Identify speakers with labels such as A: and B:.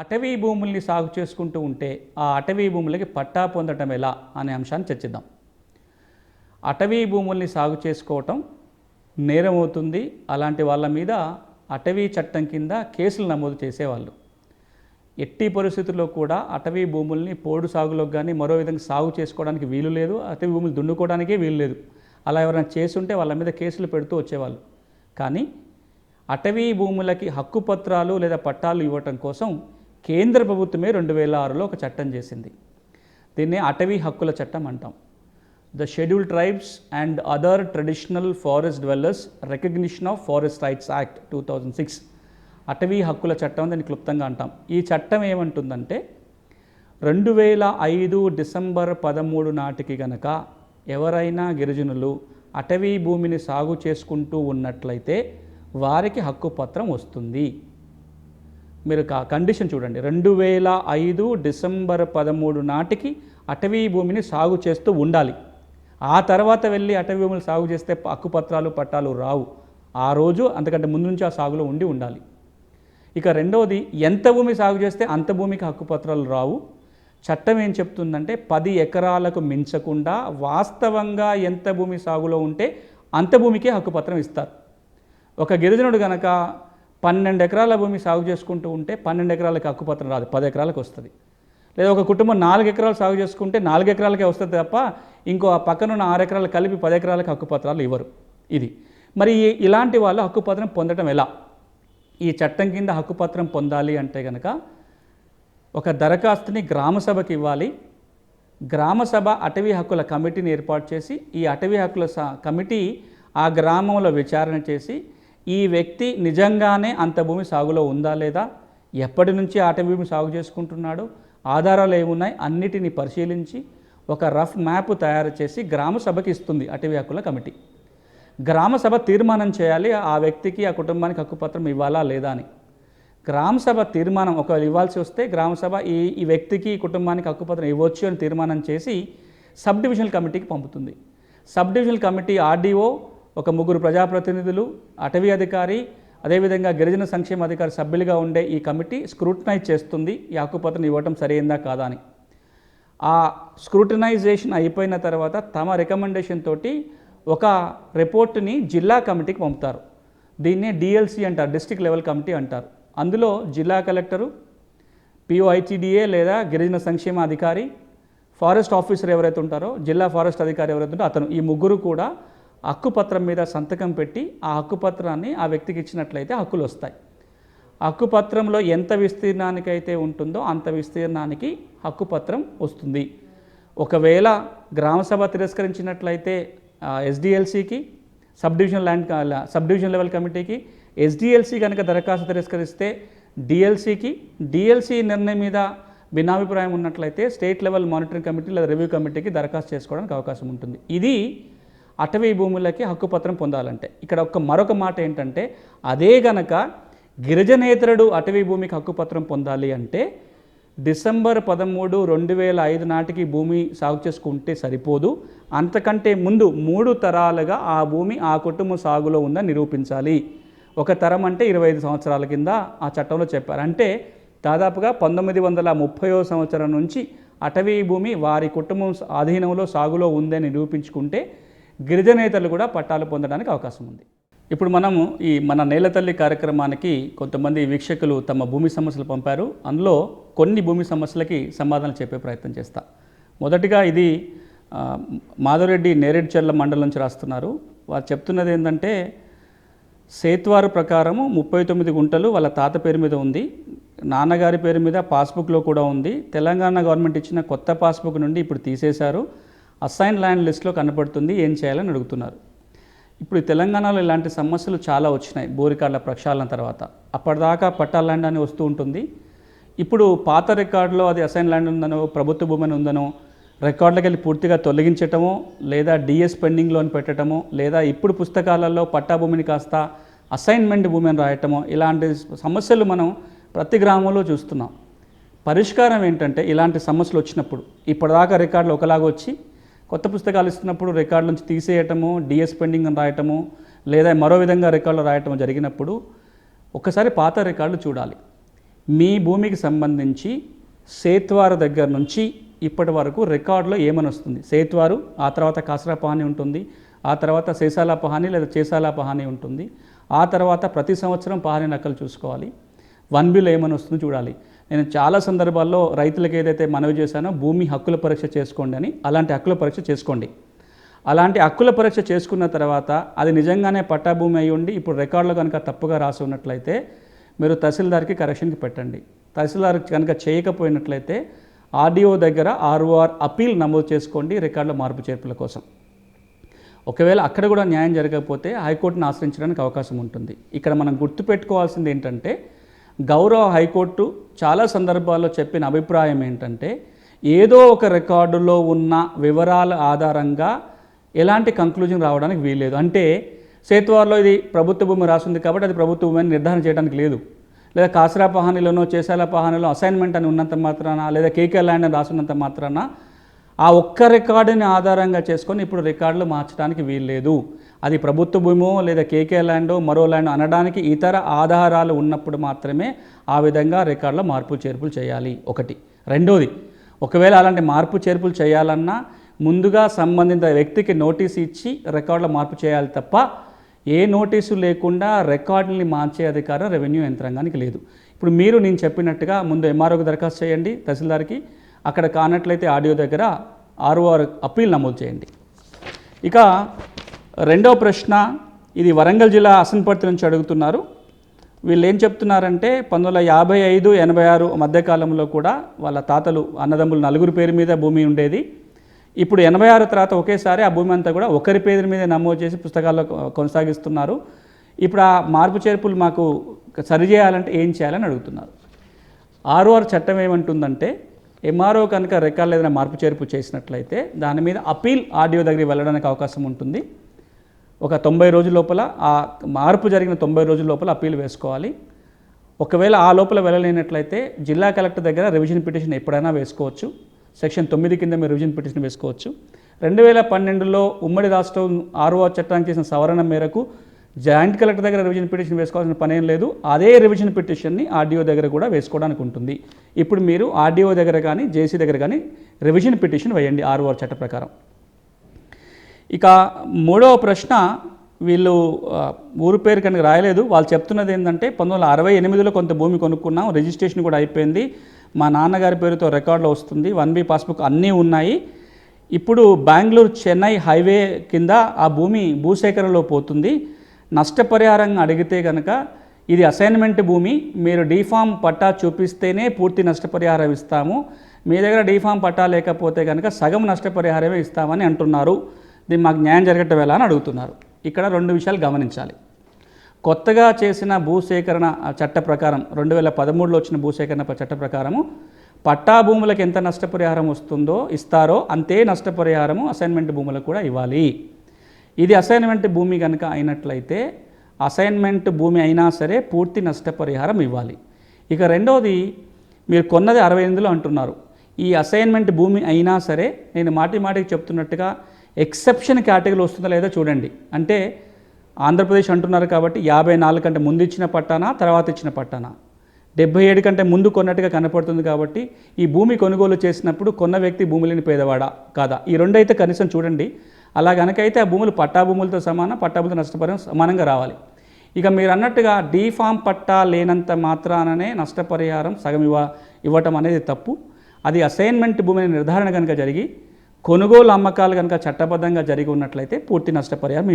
A: అటవీ భూముల్ని సాగు చేసుకుంటూ ఉంటే ఆ అటవీ భూములకి పట్టా పొందటం ఎలా అనే అంశాన్ని చర్చిద్దాం. అటవీ భూముల్ని సాగు చేసుకోవటం నేరం అవుతుంది. అలాంటి వాళ్ళ మీద అటవీ చట్టం కింద కేసులు నమోదు చేసేవాళ్ళు. ఎట్టి పరిస్థితుల్లో కూడా అటవీ భూముల్ని పోడు సాగులోకి కానీ మరో విధంగా సాగు చేసుకోవడానికి వీలు లేదు. అటవీ భూములు దున్నుకోవడానికే వీలు లేదు. అలా ఎవరైనా చేస్తుంటే వాళ్ళ మీద కేసులు పెడుతూ వచ్చేవాళ్ళు. కానీ అటవీ భూములకి హక్కు పత్రాలు లేదా పట్టాలు ఇవ్వటం కోసం కేంద్ర ప్రభుత్వమే రెండు వేల ఆరులో ఒక చట్టం చేసింది. దీన్నే అటవీ హక్కుల చట్టం అంటాం. The schedule tribes and other traditional forest dwellers recognition of forest rights act two thousand six అటవీ హక్కుల చట్టం దాన్ని క్లుప్తంగా అంటాం. ఈ చట్టం ఏమంటుందంటే రెండు వేల ఐదు డిసెంబర్ పదమూడు నాటికి గనక ఎవరైనా గిరిజనులు అటవీ భూమిని సాగు చేసుకుంటూ ఉన్నట్లయితే వారికి హక్కు పత్రం వస్తుంది. మీరు కా కండిషన్ చూడండి. రెండు వేల ఐదు డిసెంబర్ పదమూడు నాటికి అటవీ భూమిని సాగు చేస్తూ ఉండాలి. ఆ తర్వాత వెళ్ళి అటవీ భూములు సాగు చేస్తే హక్కుపత్రాలు పట్టాలు రావు. ఆ రోజు అంతకంటే ముందు నుంచి ఆ సాగులో ఉండి ఉండాలి. ఇక రెండవది ఎంత భూమి సాగు చేస్తే అంత భూమికి హక్కుపత్రాలు రావు? చట్టం ఏం చెప్తుందంటే పది ఎకరాలకు మించకుండా వాస్తవంగా ఎంత భూమి సాగులో ఉంటే అంత భూమికే హక్కుపత్రం ఇస్తారు. ఒక గిరిజనుడు గనక పన్నెండు ఎకరాల భూమి సాగు చేసుకుంటూ ఉంటే పన్నెండు ఎకరాలకి హక్కుపత్రం రాదు పది ఎకరాలకు వస్తుంది. లేదా ఒక కుటుంబం నాలుగు ఎకరాలు సాగు చేసుకుంటే నాలుగు ఎకరాలకే వస్తుంది తప్ప ఇంకో ఆ పక్కనున్న ఆరు ఎకరాలు కలిపి పది ఎకరాలకు హక్కుపత్రాలు ఇవ్వరు. ఇది. మరి ఇలాంటి వాళ్ళు హక్కుపత్రం పొందడం ఎలా? ఈ చట్టం కింద హక్కుపత్రం పొందాలి అంటే కనుక ఒక దరఖాస్తుని గ్రామసభకి ఇవ్వాలి. గ్రామసభ అటవీ హక్కుల కమిటీని ఏర్పాటు చేసి ఈ అటవీ హక్కుల స- కమిటీ ఆ గ్రామంలో విచారణ చేసి ఈ వ్యక్తి నిజంగానే అంత భూమి సాగులో ఉందా లేదా? ఎప్పటి నుంచి ఆ భూమి సాగు చేసుకుంటున్నాడు? ఆధారాలు ఏమున్నాయి? అన్నిటిని పరిశీలించి ఒక రఫ్ మ్యాప్ తయారు చేసి గ్రామ సభకి ఇస్తుంది అటవీ హక్కుల కమిటీ. గ్రామ సభ తీర్మానం చేయాలి ఆ వ్యక్తికి ఆ కుటుంబానికి హక్కుపత్రం ఇవ్వాలా లేదా అని. గ్రామ సభ తీర్మానం ఒకవేళ ఇవ్వాల్సి వస్తే గ్రామ సభ ఈ ఈ వ్యక్తికి ఈ కుటుంబానికి హక్కుపత్రం ఇవ్వచ్చు అని తీర్మానం చేసి సబ్ డివిజనల్ కమిటీకి పంపుతుంది. సబ్ డివిజనల్ కమిటీ ఆర్డీఓ ఒక ముగ్గురు ప్రజాప్రతినిధులు అటవీ అధికారి అదేవిధంగా గిరిజన సంక్షేమ అధికారి సభ్యులుగా ఉండే ఈ కమిటీ స్క్రూటనైజ్ చేస్తుంది. ఈ హక్కుపత్రం ఇవ్వటం సరైందా కాదా అని. ఆ స్క్రూటనైజేషన్ అయిపోయిన తర్వాత తమ రికమెండేషన్ తోటి ఒక రిపోర్ట్ని జిల్లా కమిటీకి పంపుతారు. దీన్నే డిఎల్సి అంటారు డిస్టిక్ లెవెల్ కమిటీ అంటారు. అందులో జిల్లా కలెక్టరు పిఓఐటీడీఏ లేదా గిరిజన సంక్షేమ అధికారి ఫారెస్ట్ ఆఫీసర్ ఎవరైతే ఉంటారో జిల్లా ఫారెస్ట్ అధికారి ఎవరైతే ఉంటారో అతను ఈ ముగ్గురు కూడా హక్కుపత్రం మీద సంతకం పెట్టి ఆ హక్కుపత్రాన్ని ఆ వ్యక్తికి ఇచ్చినట్లయితే హక్కులు వస్తాయి. హక్కుపత్రంలో ఎంత విస్తీర్ణానికైతే ఉంటుందో అంత విస్తీర్ణానికి హక్కుపత్రం వస్తుంది. ఒకవేళ గ్రామసభ తిరస్కరించినట్లయితే ఎస్డిఎల్సికి sub division land sub division level కమిటీకి ఎస్డిఎల్సి కనుక దరఖాస్తు తిరస్కరిస్తే డిఎల్సికి డిఎల్సి నిర్ణయం మీద భిన్నాభిప్రాయం ఉన్నట్లయితే స్టేట్ లెవెల్ మానిటరింగ్ కమిటీ లేదా రివ్యూ కమిటీకి దరఖాస్తు చేసుకోవడానికి అవకాశం ఉంటుంది. ఇది అటవీ భూములకి హక్కుపత్రం పొందాలంటే. ఇక్కడ ఒక మరొక మాట ఏంటంటే అదే గనక గిరిజనేతరుడు అటవీ భూమికి హక్కుపత్రం పొందాలి అంటే డిసెంబర్ పదమూడు రెండు వేల ఐదు నాటికి భూమి సాగు చేసుకుంటే సరిపోదు. అంతకంటే ముందు మూడు తరాలుగా ఆ భూమి ఆ కుటుంబం సాగులో ఉందని నిరూపించాలి. ఒక తరం అంటే ఇరవై ఐదు సంవత్సరాల కింద ఆ చట్టంలో చెప్పారు. అంటే దాదాపుగా పంతొమ్మిది వందల ముప్పయో సంవత్సరం నుంచి అటవీ భూమి వారి కుటుంబం ఆధీనంలో సాగులో ఉందని నిరూపించుకుంటే గిరిజనేతలు కూడా పట్టాలు పొందడానికి అవకాశం ఉంది. ఇప్పుడు మనము ఈ మన నేలతల్లి కార్యక్రమానికి కొంతమంది వీక్షకులు తమ భూమి సమస్యలు పంపారు. అందులో కొన్ని భూమి సమస్యలకి సమాధానం చెప్పే ప్రయత్నం చేస్తా. మొదటిగా ఇది మాధవరెడ్డి నేరేడ్చర్ల మండలం నుంచి రాస్తున్నారు. వారు చెప్తున్నది ఏంటంటే సేత్వారు ప్రకారము ముప్పై తొమ్మిది గుంటలు వాళ్ళ తాత పేరు మీద ఉంది. నాన్నగారి పేరు మీద పాస్బుక్లో కూడా ఉంది. తెలంగాణ గవర్నమెంట్ ఇచ్చిన కొత్త పాస్బుక్ నుండి ఇప్పుడు తీసేశారు. అసైన్ ల్యాండ్ లిస్ట్లో కనపడుతుంది ఏం చేయాలని అడుగుతున్నారు. ఇప్పుడు తెలంగాణలో ఇలాంటి సమస్యలు చాలా వచ్చినాయి బోరికార్డుల ప్రక్షాళన తర్వాత. అప్పటిదాకా పట్టా ల్యాండ్ అని వస్తూ ఉంటుంది. ఇప్పుడు పాత రికార్డులో అది అసైన్ ల్యాండ్ ఉందనో ప్రభుత్వ భూమి ఉందనో రికార్డులకు వెళ్ళి పూర్తిగా తొలగించటమో లేదా డిఎస్ పెండింగ్లోని పెట్టడమో లేదా ఇప్పుడు పుస్తకాలలో పట్టా భూమిని కాస్త అసైన్మెంట్ భూమి అని రాయటమో ఇలాంటి సమస్యలు మనం ప్రతి గ్రామంలో చూస్తున్నాం. పరిష్కారం ఏంటంటే ఇలాంటి సమస్యలు వచ్చినప్పుడు ఇప్పటిదాకా రికార్డులు ఒకలాగా వచ్చి కొత్త పుస్తకాలు ఇస్తున్నప్పుడు రికార్డు నుంచి తీసేయటము డిఎస్ పెండింగ్ అని రాయటము లేదా మరో విధంగా రికార్డులు రాయటం జరిగినప్పుడు ఒకసారి పాత రికార్డులు చూడాలి. మీ భూమికి సంబంధించి సేత్వారు దగ్గర నుంచి ఇప్పటి వరకు రికార్డులో ఏమని వస్తుంది? సేత్వారు ఆ తర్వాత కాసరా పహాని ఉంటుంది ఆ తర్వాత శేషాల పహాని లేదా చేసాల పహాని ఉంటుంది ఆ తర్వాత ప్రతి సంవత్సరం పహాని నకలు చూసుకోవాలి. వన్ బిల్ ఏమని వస్తుందో చూడాలి. నేను చాలా సందర్భాల్లో రైతులకు ఏదైతే మనవి చేశానో భూమి హక్కుల పరీక్ష చేసుకోండి అని అలాంటి హక్కుల పరీక్ష చేసుకోండి. అలాంటి హక్కుల పరీక్ష చేసుకున్న తర్వాత అది నిజంగానే పట్టాభూమి అయి ఉండి ఇప్పుడు రికార్డులో కనుక తప్పుగా రాసి ఉన్నట్లయితే మీరు తహసీల్దార్కి కరెక్షన్కి పెట్టండి. తహసీల్దార్ కనుక చేయకపోయినట్లయితే ఆర్డీఓ దగ్గర ఆర్ఓఆర్ అపీల్ నమోదు చేసుకోండి రికార్డులో మార్పు చేర్పుల కోసం. ఒకవేళ అక్కడ కూడా న్యాయం జరగకపోతే హైకోర్టును ఆశ్రయించడానికి అవకాశం ఉంటుంది. ఇక్కడ మనం గుర్తుపెట్టుకోవాల్సింది ఏంటంటే గౌరవ హైకోర్టు చాలా సందర్భాల్లో చెప్పిన అభిప్రాయం ఏంటంటే ఏదో ఒక రికార్డులో ఉన్న వివరాల ఆధారంగా ఎలాంటి కంక్లూజన్ రావడానికి వీల్లేదు. అంటే సేతువార్లో ఇది ప్రభుత్వ భూమి రాసింది కాబట్టి అది ప్రభుత్వ భూమి అని నిర్ధారణ చేయడానికి లేదు. లేదా కాసరా పహానీలోనో చేసాల పహానీలో అసైన్మెంట్ అని ఉన్నంత మాత్రాన లేదా కేకే ల్యాండ్ అని రాసినంత మాత్రాన ఆ ఒక్క రికార్డుని ఆధారంగా చేసుకొని ఇప్పుడు రికార్డులు మార్చడానికి వీల్లేదు. అది ప్రభుత్వ భూమో లేదా కేకే ల్యాండో మరో ల్యాండ్ అనడానికి ఇతర ఆధారాలు ఉన్నప్పుడు మాత్రమే ఆ విధంగా రికార్డులో మార్పులు చేర్పులు చేయాలి. ఒకటి. రెండోది ఒకవేళ అలాంటి మార్పు చేర్పులు చేయాలన్నా ముందుగా సంబంధిత వ్యక్తికి నోటీస్ ఇచ్చి రికార్డులో మార్పు చేయాలి తప్ప ఏ నోటీసు లేకుండా రికార్డుని మార్చే అధికారం రెవెన్యూ యంత్రాంగానికి లేదు. ఇప్పుడు మీరు నేను చెప్పినట్టుగా ముందు ఎంఆర్ఓకి దరఖాస్తు చేయండి తహసీల్దార్కి. అక్కడ కానట్లయితే ఆడియో దగ్గర ఆర్ఓఆర్ అప్పీల్ నమోదు చేయండి. ఇక రెండవ ప్రశ్న ఇది వరంగల్ జిల్లా అసన్పర్తి నుంచి అడుగుతున్నారు. వీళ్ళు ఏం చెప్తున్నారంటే పంతొమ్మిది వందల యాభై ఐదు ఎనభై ఆరు మధ్యకాలంలో కూడా వాళ్ళ తాతలు అన్నదమ్ములు నలుగురు పేరు మీద భూమి ఉండేది. ఇప్పుడు ఎనభై ఆరు తర్వాత ఒకేసారి ఆ భూమి అంతా కూడా ఒకరి పేరు మీద నమోదు చేసి పుస్తకాల్లో కొనసాగిస్తున్నారు. ఇప్పుడు ఆ మార్పు చేర్పులు మాకు సరిచేయాలంటే ఏం చేయాలని అడుగుతున్నారు. ఆర్ఓఆర్ చట్టం ఏమంటుందంటే ఎంఆర్ఓ కనుక రికార్డులు ఏదైనా మార్పు చేర్పు చేసినట్లయితే దాని మీద అపీల్ ఆడియో దగ్గరికి వెళ్ళడానికి అవకాశం ఉంటుంది. ఒక తొంభై రోజుల లోపల ఆ మార్పు జరిగిన తొంభై రోజుల లోపల అప్పీల్ వేసుకోవాలి. ఒకవేళ ఆ లోపల వెళ్ళలేనట్లయితే జిల్లా కలెక్టర్ దగ్గర రివిజన్ పిటిషన్ ఎప్పుడైనా వేసుకోవచ్చు. సెక్షన్ తొమ్మిది కింద మీరు రివిజన్ పిటిషన్ వేసుకోవచ్చు. రెండు వేల పన్నెండులో ఉమ్మడి రాష్ట్రం ఆర్ఓ చట్టానికి చేసిన సవరణ మేరకు జాయింట్ కలెక్టర్ దగ్గర రివిజన్ పిటిషన్ వేసుకోవాల్సిన పనేం లేదు. అదే రివిజన్ పిటిషన్ని ఆర్డీఓ దగ్గర కూడా వేసుకోవడానికి ఉంటుంది. ఇప్పుడు మీరు ఆర్డీఓ దగ్గర కానీ జేసీ దగ్గర కానీ రివిజన్ పిటిషన్ వేయండి ఆర్ఓ చట్ట ప్రకారం. ఇక మూడవ ప్రశ్న వీళ్ళు ఊరు పేరు కనుక రాయలేదు. వాళ్ళు చెప్తున్నది ఏంటంటే పంతొమ్మిది వందల అరవై ఎనిమిదిలో కొంత భూమి కొనుక్కున్నాం రిజిస్ట్రేషన్ కూడా అయిపోయింది. మా నాన్నగారి పేరుతో రికార్డులో వస్తుంది. వన్ బి పాస్బుక్ అన్నీ ఉన్నాయి. ఇప్పుడు బెంగళూరు చెన్నై హైవే కింద ఆ భూమి భూసేకరణలో పోతుంది. నష్టపరిహారం అడిగితే కనుక ఇది అసైన్మెంట్ భూమి. మీరు డీఫామ్ పట్టా చూపిస్తేనే పూర్తి నష్టపరిహారం ఇస్తాము. మీ దగ్గర డీఫామ్ పట్టా లేకపోతే కనుక సగం నష్టపరిహారమే ఇస్తామని అంటున్నారు. దీన్ని మాకు న్యాయం జరగటం ఎలా అని అడుగుతున్నారు. ఇక్కడ రెండు విషయాలు గమనించాలి. కొత్తగా చేసిన భూసేకరణ చట్ట ప్రకారం రెండు వేల పదమూడులో వచ్చిన భూసేకరణ చట్ట ప్రకారము పట్టా భూములకు ఎంత నష్టపరిహారం వస్తుందో ఇస్తారో అంతే నష్టపరిహారము అసైన్మెంట్ భూములకు కూడా ఇవ్వాలి. ఇది అసైన్మెంట్ భూమి కనుక అయినట్లయితే అసైన్మెంట్ భూమి అయినా సరే పూర్తి నష్టపరిహారం ఇవ్వాలి. ఇక రెండవది మీరు కొన్నది అరవై ఎనిమిదిలో అంటున్నారు. ఈ అసైన్మెంట్ భూమి అయినా సరే నేను మాటి మాటికి చెప్తున్నట్టుగా ఎక్సెప్షన్ కేటగిరీ వస్తుందో లేదో చూడండి. అంటే ఆంధ్రప్రదేశ్ అంటున్నారు కాబట్టి యాభై నాలుగు కంటే ముందు ఇచ్చిన పట్టానా తర్వాత ఇచ్చిన పట్టానా? డెబ్బై ఏడు కంటే ముందు కొన్నట్టుగా కనపడుతుంది కాబట్టి ఈ భూమి కొనుగోలు చేసినప్పుడు కొన్న వ్యక్తి భూమి లేని పేదవాడా? కాదా? ఈ రెండు అయితే కనీసం చూడండి. అలా కనుకైతే ఆ భూములు పట్టా భూములతో సమానం పట్టా భూములతో నష్టపరిహారం సమానంగా రావాలి. ఇక మీరు అన్నట్టుగా డీఫామ్ పట్టా లేనంత మాత్రాననే నష్టపరిహారం సగం ఇవ్వ ఇవ్వటం అనేది తప్పు. అది అసైన్మెంట్ భూమి నిర్ధారణ కనుక జరిగి కొనుగోలు అమ్మకాలు కనుక చట్టబద్ధంగా జరిగి ఉన్నట్లయితే పూర్తి నష్టపరిహారం ఇవ్వాలి